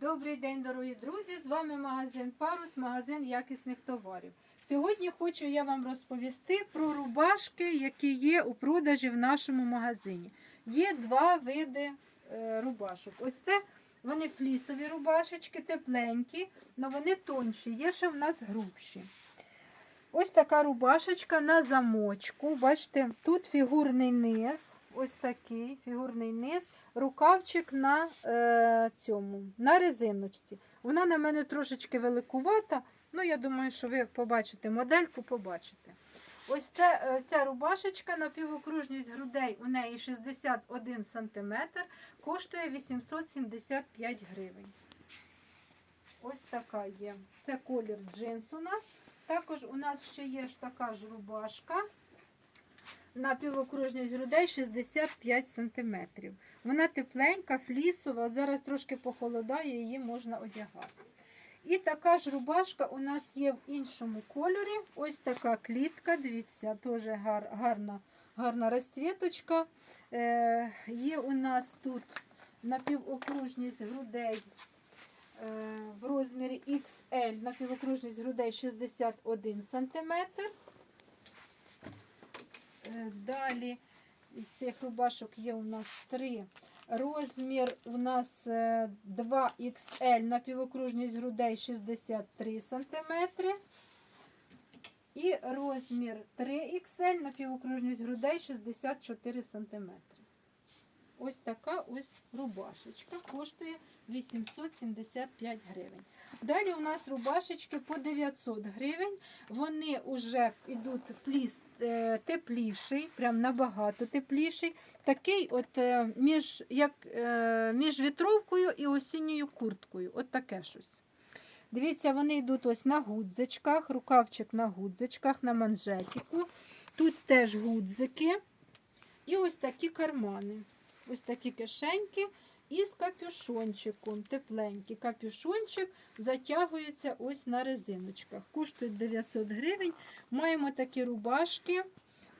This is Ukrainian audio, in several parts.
Добрий день, дорогі друзі! З вами магазин Парус, магазин якісних товарів. Сьогодні хочу я вам розповісти про рубашки, які є у продажі в нашому магазині. Є два види е, рубашок. Ось це вони флісові рубашечки, тепленькі, але вони тонші, є ще в нас грубші. Ось така рубашечка на замочку. Бачите, тут фігурний низ. Ось такий фігурний низ, рукавчик на е, цьому, на резиночці. Вона на мене трошечки великувата. Ну, я думаю, що ви побачите модельку, побачите. Ось це, е, ця рубашечка на півокружність грудей у неї 61 см, коштує 875 гривень. Ось така є. Це колір джинс у нас. Також у нас ще є ж така ж рубашка на півокружність грудей 65 см. Вона тепленька, флісова, зараз трошки похолодає, її можна одягати. І така ж рубашка у нас є в іншому кольорі. Ось така клітка, дивіться, теж гар, гарна, гарна розцвіточка. Е, є у нас тут напівокружність грудей е, в розмірі XL, напівокружність грудей 61 см. Е, Далі із цих рубашок є у нас три. Розмір у нас е, 2XL на півокружність грудей 63 см. І розмір 3XL на півокружність грудей 64 см. Ось така ось рубашечка коштує 875 гривень. Далі у нас рубашечки по 900 гривень. Вони вже йдуть фліс е, тепліший, прям набагато тепліший. Такий от е, між, як, е, між вітровкою і осінньою курткою. От таке щось. Дивіться, вони йдуть ось на гудзичках, рукавчик на гудзичках, на манжетику. Тут теж гудзики. І ось такі кармани. Ось такі кишеньки. І з капюшончиком, тепленький капюшончик затягується ось на резиночках. Коштують 900 гривень. Маємо такі рубашки.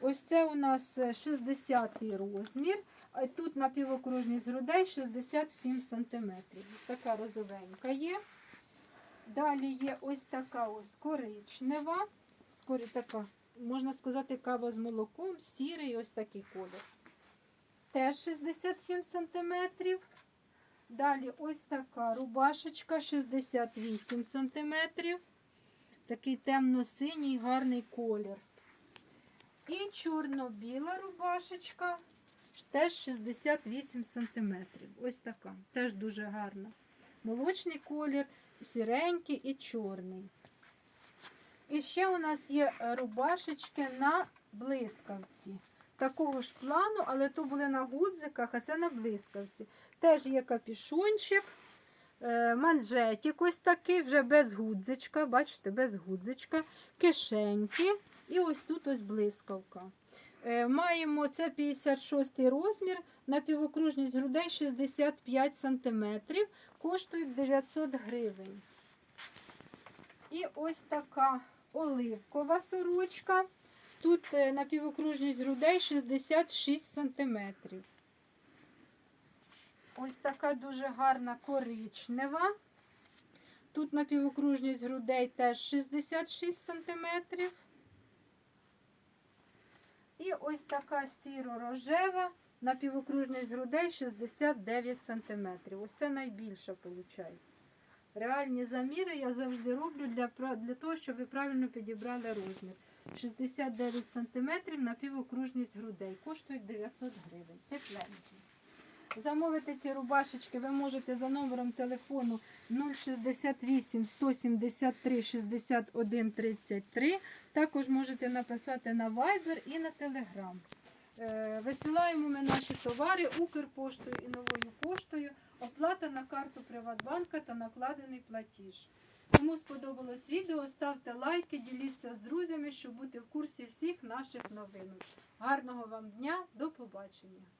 Ось це у нас 60-й розмір. А тут на півокружність грудей 67 см. Ось така розовенька є. Далі є ось така ось коричнева. Скорі така, можна сказати, кава з молоком, сірий ось такий колір теж 67 см. Далі ось така рубашечка 68 см. Такий темно-синій гарний колір. І чорно-біла рубашечка теж 68 см. Ось така. Теж дуже гарна. Молочний колір, сіренький і чорний. І ще у нас є рубашечки на блискавці такого ж плану, але то були на гудзиках, а це на блискавці. Теж є капішончик, е, манжетик ось такий, вже без гудзичка, бачите, без гудзичка, кишеньки. І ось тут ось блискавка. Е, маємо це 56 розмір, на півокружність грудей 65 см, коштують 900 гривень. І ось така оливкова сорочка. Тут е, на півокружність грудей 66 см. Ось така дуже гарна коричнева. Тут на півокружність грудей теж 66 см. І ось така сіро-рожева на півокружність грудей 69 см. Ось це найбільша виходить. Реальні заміри я завжди роблю для, для того, щоб ви правильно підібрали розмір. 69 см на півокружність грудей. Коштують 900 гривень. Тепленькі. Замовити ці рубашечки ви можете за номером телефону 068 173 61 33. Також можете написати на Viber і на Telegram. Е, Висилаємо ми наші товари Укрпоштою і новою поштою. Оплата на карту Приватбанка та накладений платіж. Кому сподобалось відео, ставте лайки, діліться з друзями, щоб бути в курсі всіх наших новин. Гарного вам дня, до побачення!